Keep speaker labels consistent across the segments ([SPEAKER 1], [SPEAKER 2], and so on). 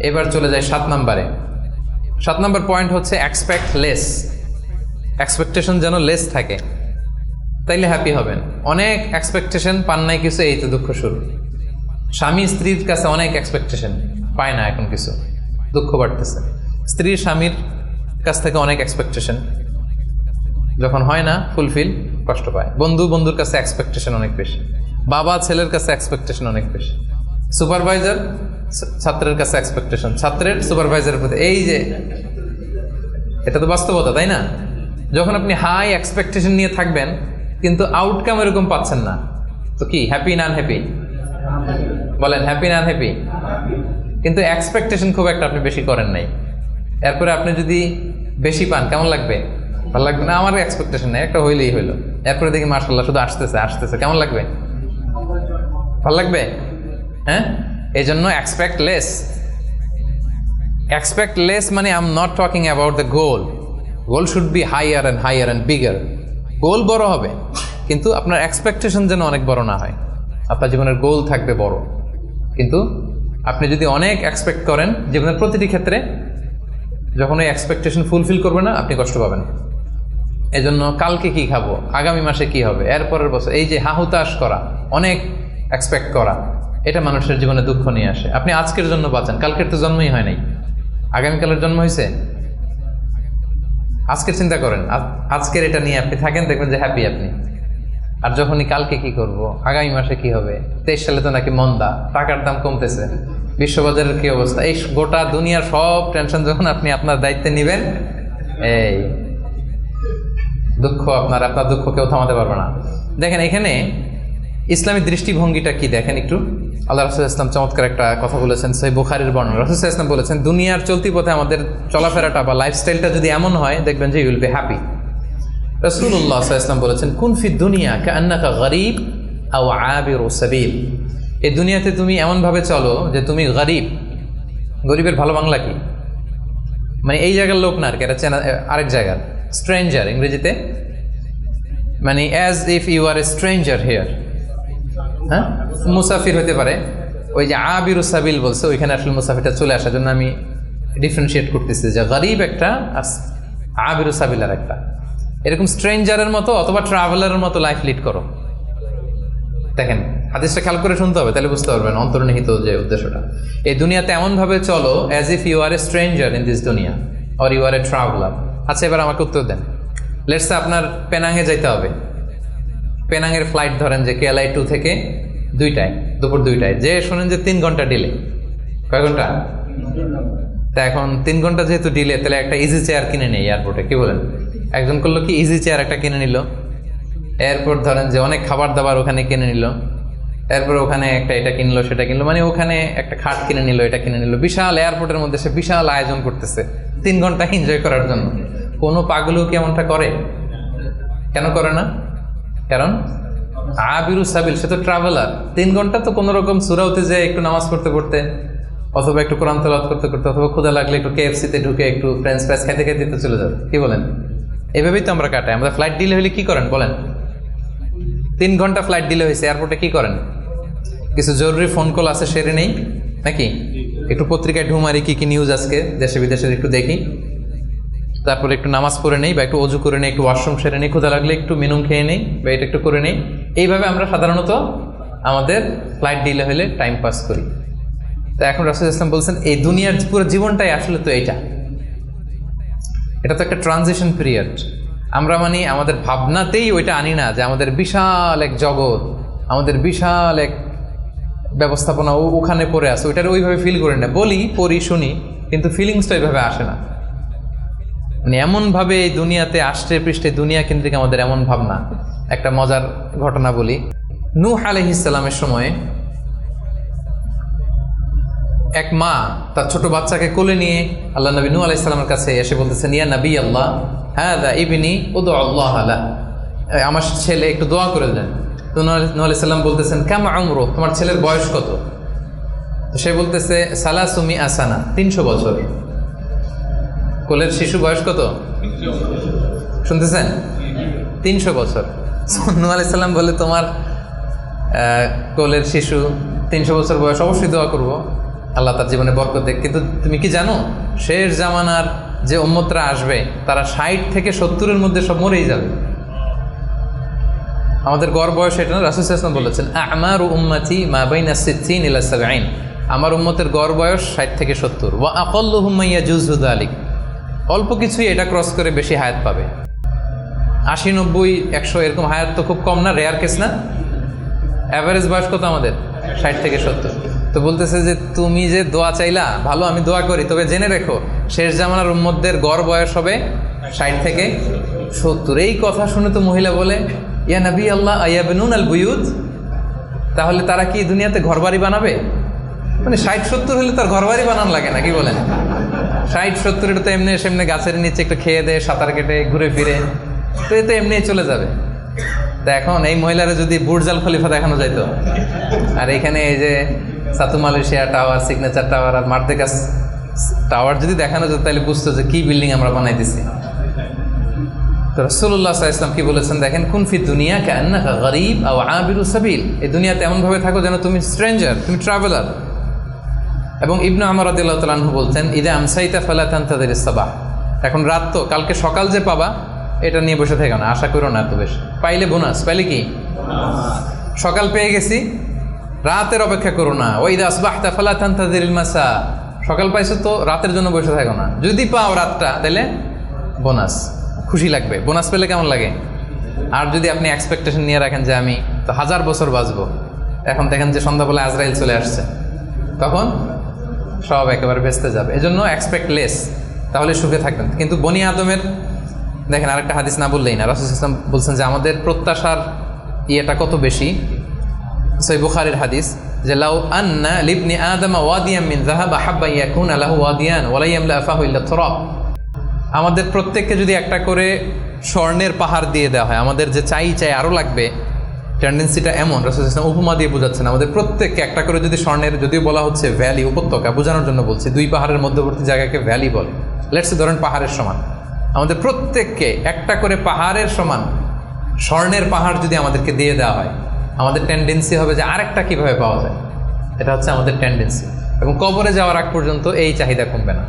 [SPEAKER 1] এবার চলে যায় সাত নম্বরে। সাত নম্বর পয়েন্ট হচ্ছে এক্সপেক্ট লেস এক্সপেকটেশন যেন লেস থাকে। তাইলে হ্যাপি হবেন। অনেক এক্সপেকটেশন পান নাই কিছু, এই তো দুঃখ শুরু। স্বামী স্ত্রীর কাছে অনেক এক্সপেকটেশন পায় না এখন কিছু। দুঃখ বাড়তেছে। স্ত্রী স্বামীর কাছ থেকে অনেক এক্সপেকটেশন যখন হয় না ফুলফিল কষ্ট পায়। বন্ধু বন্ধুর কাছে এক্সপেকটেশন অনেক বেশি। বাবা ছেলের কাছে এক্সপেকটেশন অনেক বেশি। সুপারভাইজার ছাত্রের কাছে এক্সপেকটেশন ছাত্রের সুপারভাইজারের প্রতি। এই যে, এটা তো বাস্তবতা, তাই না? যখন আপনি হাই এক্সপেকটেশন নিয়ে থাকবেন, কিন্তু আউটকাম এরকম পাচ্ছেন না। তো কি হ্যাপি না হ্যাপি বলেন হ্যাপি না হ্যাপি কিন্তু এক্সপেকটেশন খুব একটা আপনি বেশি করেন নাই। এরপরে আপনি যদি বেশি পান, কেমন লাগবে? ভালো লাগবে না? আমার এক্সপেকটেশন নেই, একটা হইলেই হইল। এরপরে দেখি মার্শাল্লাহ শুধু আসতেছে আসতেছে, কেমন লাগবে? ভালো লাগবে? হ্যাঁ? এই জন্য এক্সপেক্ট লেস এক্সপেক্ট লেস মানে I am not talking about the goal goal should be higher and higher and bigger goal বড় হবে, কিন্তু আপনার এক্সপেকটেশন যেন অনেক বড় না হয়। আপনার জীবনের গোল থাকবে বড়। কিন্তু আপনি যদি অনেক এক্সপেক্ট করেন জীবনের প্রতিটি ক্ষেত্রে, যখন ওই এক্সপেকটেশন ফুলফিল করবে না, আপনি কষ্ট পাবেন। এজন্য কালকে কি খাব? আগামী মাসে কি হবে? এরপরের বছর, এই যে হাহুতাশ করা, অনেক এক্সপেক্ট করা। এটা মানুষের জীবনে দুঃখ নিয়ে আসে। আপনি আজকের জন্য বাঁচান, কালকের তো জন্মই হয় নাই। আগামীকালের জন্ম হয়েছে আজকে চিন্তা করেন আজকের এটা নিয়ে আপনি থাকেন, দেখবেন যে হ্যাপি আপনি। আর যখনই কালকে কি করব, আগামী মাসে কি হবে? তেইশ সালে তো নাকি মন্দা, টাকার দাম কমতেছে। বিশ্ববাজারের কি অবস্থা? এই গোটা দুনিয়ার সব টেনশন যখন আপনি আপনার দায়িত্বে নেবেন, এই দুঃখ আপনার আপনার দুঃখ কেউ থামাতে পারবে না। দেখেন এখানে ইসলামী দৃষ্টিভঙ্গিটা কি দেখেন একটু? আল্লাহ রসুল ইসলাম চমৎকার একটা কথা বলেছেন, সেই বুখারির বর্ণনা। রসুল ইসলাম বলেছেন, দুনিয়ার চলতি পথে আমাদের চলাফেরাটা বা লাইফস্টাইলটা যদি এমন হয়, দেখবেন যে ইউল বি হ্যাপি রসুল্লাহ ইসলাম বলেছেন কুনফি দুনিয়া কা আন্নাকা গরিব আও আবির ও সাবিল? এই দুনিয়াতে তুমি এমনভাবে চলো যে তুমি গরিব। গরিবের ভালো বাংলা কি? মানে এই জায়গার লোক না আর কি, এটা চেনা, আরেক জায়গার স্ট্রেঞ্জার ইংরেজিতে। মানে as if you are a stranger here হ্যাঁ? মুসাফির হতে পারে। ওই যে আবির সাবিল বলছে, ওইখানে আসলে মুসাফিরটা চলে আসার জন্য আমি ডিফারেন্সিয়েট করতেছি যে গরিব একটা আর আবির সাবিল আর একটা। এরকম স্ট্রেঞ্জারের মতো অথবা ট্রাভেলারের মতো লাইফ লিড করো। দেখেন, হাদিসটা খেয়াল করে শুনতে হবে, তাহলে বুঝতে পারবেন অন্তর্নিহিত যে উদ্দেশ্যটা। এই দুনিয়াতে এমনভাবে চলো as if you are a stranger in this দুনিয়া or you are a traveller আচ্ছা এবার আমাকে উত্তর দেন। লেটসে আপনার পেনাঙে যাইতে হবে। পেনাঙের ফ্লাইট ধরেন যে কেএলআই টু থেকে দুইটায়, দুপুর দুইটায়। যে শোনেন যে তিন ঘণ্টা ডিলে কয় ঘণ্টা? তা এখন তিন ঘণ্টা যেহেতু ডিলে তাহলে একটা ইজি চেয়ার কিনে নেই এয়ারপোর্টে কি বলেন? একজন করল কি ইজি চেয়ার একটা কিনে নিল। এয়ারপোর্ট ধরেন যে অনেক খাবার দাবার ওখানে কিনে নিল। এরপর ওখানে একটা এটা কিনলো, সেটা কিনলো। মানে ওখানে একটা খাট কিনে নিল, এটা কিনে নিল। বিশাল এয়ারপোর্টের মধ্যে সে বিশাল আয়োজন করতেছে। তিন ঘণ্টা এনজয় করার জন্য। কোনো পাগলও কি এমনটা করে? কেন করে না? কারণ আবিরু সাবিল, সে তো ট্রাভেলার তিন ঘণ্টা তো কোনো রকম সুরাউতে যায় একটু নামাজ পড়তে পড়তে, অথবা একটু কোরআন তেলাওয়াত করতে করতে, অথবা ক্ষুদা লাগলে একটু কেএফসিতে ঢুকে একটু ফ্রেঞ্চ ফ্রাইস খাইতে খাইতে তো চলে যাবে। কি বলেন? এভাবেই তো আমরা কাটাই। আমাদের ফ্লাইট ডিলে হলে কি করেন বলেন? তিন ঘণ্টা ফ্লাইট ডিলে হয়েছে এয়ারপোর্টে কি করেন? কিছু জরুরি ফোন কল আছে, সেরে নেই? নাকি? একটু পত্রিকায় ঢুমারি, কি কি নিউজ আজকে? দেশে বিদেশের একটু দেখি। তারপরে একটু নামাজ পড়ে নেই বা একটু অজু করে নেই, একটু ওয়াশরুম সেরে নেই ক্ষুদা লাগলে একটু মেনুম খেয়ে নেই বা এটা একটু করে নেই। এইভাবে আমরা সাধারণত আমাদের ফ্লাইট ডিলে হলে টাইম পাস করি। তো এখন রাসুল ইসলাম বলছেন, এই দুনিয়ার পুরো জীবনটাই আসলে তো এইটা। এটা তো একটা ট্রানজিশন পিরিয়ড আমরা মানে আমাদের ভাবনাতেই ওইটা আনি না যে আমাদের বিশাল এক জগৎ, আমাদের বিশাল এক ব্যবস্থাপনা ওখানে পড়ে আছে, ওইটার ওইভাবে ফিল করি না। বলি, পড়ি, শুনি, কিন্তু ফিলিংসটা ওইভাবে আসে না। মানে এমনভাবে এই দুনিয়াতে আষ্টে পৃষ্ঠে দুনিয়া কেন্দ্রিক আমাদের এমন ভাবনা। একটা মজার ঘটনা বলি। নূহ আলহিসাল্লামের সময় এক মা তার ছোট বাচ্চাকে কোলে নিয়ে আল্লাহ নবী নূ আলাইসাল্লামের কাছে এসে বলতেছেন, ইয়া নবী আল্লাহ হ্যাঁ দা ইবিনি ও দো আল্লাহ আলা। আমার ছেলে একটু দোয়া করে দেন। তো নূ আলাইসাল্লাম বলতেছেন কেমন আমরো তোমার ছেলের বয়স কত? সে বলতেছে, সালাসুমি আসানা, তিনশো বছর। কোলের শিশু বয়স কত? শুনতেছেন? তিনশো বছর। নূ আলাইসাল্লাম বলে, তোমার কোলের শিশু তিনশো বছর বয়স, অবশ্যই দোয়া করব। আল্লাহ তার জীবনে বরকত দেখ। কিন্তু তুমি কি জানো, শেষ জামানার যে উম্মতরা আসবে, তারা ষাট থেকে সত্তরের মধ্যে সব মরেই যাবে। আমাদের গড় বয়স এটা না বলেছেন, আমার উম্মাতি মা বাইনা সিদ্দিন আমার উম্মতের গড় বয়স ষাট থেকে সত্তর। ওয়া আকল্লু হুম্মাইয়া জুজহুদ আলিক অল্প কিছুই এটা ক্রস করে বেশি হায়াত পাবে। আশি, নব্বই, একশো এরকম হায়াত তো খুব কম না রেয়ার কেস না? অ্যাভারেজ বয়স কত আমাদের? ষাট থেকে সত্তর। তো বলতেছে যে, তুমি যে দোয়া চাইলা, ভালো, আমি দোয়া করি, তবে জেনে রেখো, শেষ জামানার উম্মতদের গড় বয়স হবে ষাট থেকে সত্তর। এই কথা শুনে তো মহিলা বলে, ইয়া নবী আল্লাহ আয়াবেনুন আল বুয়ুদ তাহলে তারা কি দুনিয়াতে ঘরবাড়ি বানাবে? মানে ষাট, সত্তর হলে তার ঘরবাড়ি বানান লাগে না, কি বলেন? ষাট সত্তর তো এমনি সেমনি গাছের নিচে একটু খেয়ে দেয় সাঁতার কেটে ঘুরে ফিরে, তো এ তো এমনি চলে যাবে। তা এখন এই মহিলারা যদি বুর্জাল খলিফা দেখানো যাইতো, আর এখানে এই যে সাতু মালয়েশিয়া টাওয়ার, সিগনেচার টাওয়ার আর মার্দেকাস টাওয়ার যদি দেখানো যেত, তাহলে বুঝতো যে কি বিল্ডিং আমরা বানাইতেছি। তো রসুল্লাহ ইসলাম কি বলেছেন, দেখেন কুনফি দুনিয়া কেন্না গরিব আও আবিরু সাবিল। এই দুনিয়াতে এমনভাবে থাকো যেন তুমি স্ট্রেঞ্জার, তুমি ট্রাভেলার। এবং ইবনু আমার আদিল্লাহ তালাহু বলতেন ঈদে আমসাইতা ফালাতান তাদের ইস্তাবাহ এখন রাত তো, কালকে সকাল যে পাবা, এটা নিয়ে বসে থেকো না, আশা করো না এত বেশ। পাইলে বোনাস, পাইলে কি? সকাল পেয়ে গেছি, রাতের অপেক্ষা করো না। ওই দাস বাহতা ফালাতান তাদের মাসা। সকাল পাইছো তো, রাতের জন্য বসে থাকো না। যদি পাও রাতটা তাহলে বোনাস, খুশি লাগবে। বোনাস পেলে কেমন লাগে? আর যদি আপনি এক্সপেকটেশন নিয়ে রাখেন যে আমি তো হাজার বছর বাঁচবো। এখন দেখেন যে সন্ধ্যাবেলা আজরাইল চলে আসছে। তখন সব একেবারে ভেস্তে যাবে। এজন্য এক্সপেক্ট লেস তাহলে সুখে থাকবেন। কিন্তু বনি আদমের, দেখেন আরেকটা হাদিস না বললেই না, রাসুল ইসলাম বলছেন যে আমাদের প্রত্যাশার ইয়েটা কত বেশি? সই বুখারের হাদিস, যে লাউ আন্না লিবনি আদমা ওয়াদিয়াম মিন যাহাব আহাব্বা ইয়াকুন আলাহু ওয়াদিয়ান ওয়ালা ইয়ামলা আফাহু ইল্লা তুরাব। আমাদের প্রত্যেককে যদি একটা করে স্বর্ণের পাহাড় দিয়ে দেওয়া হয়, আমাদের যে চাই চাই আরও লাগবে টেন্ডেন্সিটা এমন, রসুল উপমা দিয়ে বোঝাচ্ছেন, আমাদের প্রত্যেককে একটা করে যদি স্বর্ণের, যদিও বলা হচ্ছে ভ্যালি উপত্যকা, বোঝানোর জন্য বলছি, দুই পাহাড়ের মধ্যবর্তী জায়গাকে ভ্যালি বলে। লেটস ধরেন পাহাড়ের সমান। আমাদের প্রত্যেককে একটা করে পাহাড়ের সমান, স্বর্ণের পাহাড় যদি আমাদেরকে দিয়ে দেওয়া হয়, আমাদের টেন্ডেন্সি হবে যে আরেকটা কীভাবে পাওয়া যায়? এটা হচ্ছে আমাদের টেন্ডেন্সি এবং কবরে যাওয়ার আগ পর্যন্ত এই চাহিদা কমবে না।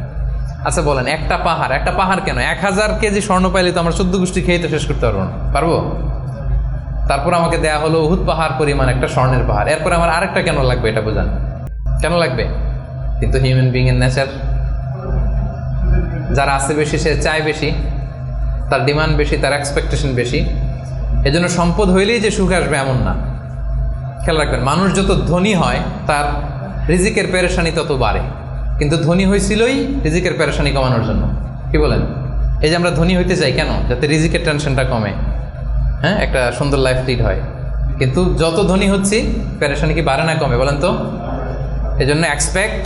[SPEAKER 1] আচ্ছা বলেন, একটা পাহাড় একটা পাহাড় কেন? এক হাজার কেজি স্বর্ণ পাইলে তো আমরা চোদ্দ গোষ্ঠী খেয়ে তো শেষ করতে পারব না। পারব? তারপর আমাকে দেয়া হলো উহুদ পাহাড় পরিমাণ একটা স্বর্ণের পাহাড়। এরপর আমার আরেকটা কেন লাগবে এটা বোঝান? কেন লাগবে? কিন্তু হিউম্যান বিং এর নেচার যারা আছে বেশি, সে চায় বেশি, তার ডিমান্ড বেশি, তার এক্সপেকটেশন বেশি। এজন্য সম্পদ হইলেই যে সুখ আসবে এমন না। খেয়াল রাখবেন, মানুষ যত ধনী হয়, তার রিজিকের পেরেশানি তত বাড়ে। কিন্তু ধনী হয়েছিলই রিজিকের পেরেশানি কমানোর জন্য। কি বলেন? এই যে আমরা ধনী হইতে চাই কেন? যাতে রিজিকের টেনশনটা কমে। হ্যাঁ একটা সুন্দর লাইফ লিড হয়। কিন্তু যত ধনী হচ্ছি প্যারেশানি কি বাড়ে না কমে, বলেন তো? এই জন্য expect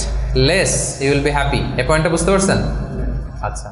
[SPEAKER 1] less you will be happy এ পয়েন্টটা বুঝতে পারছেন? আচ্ছা।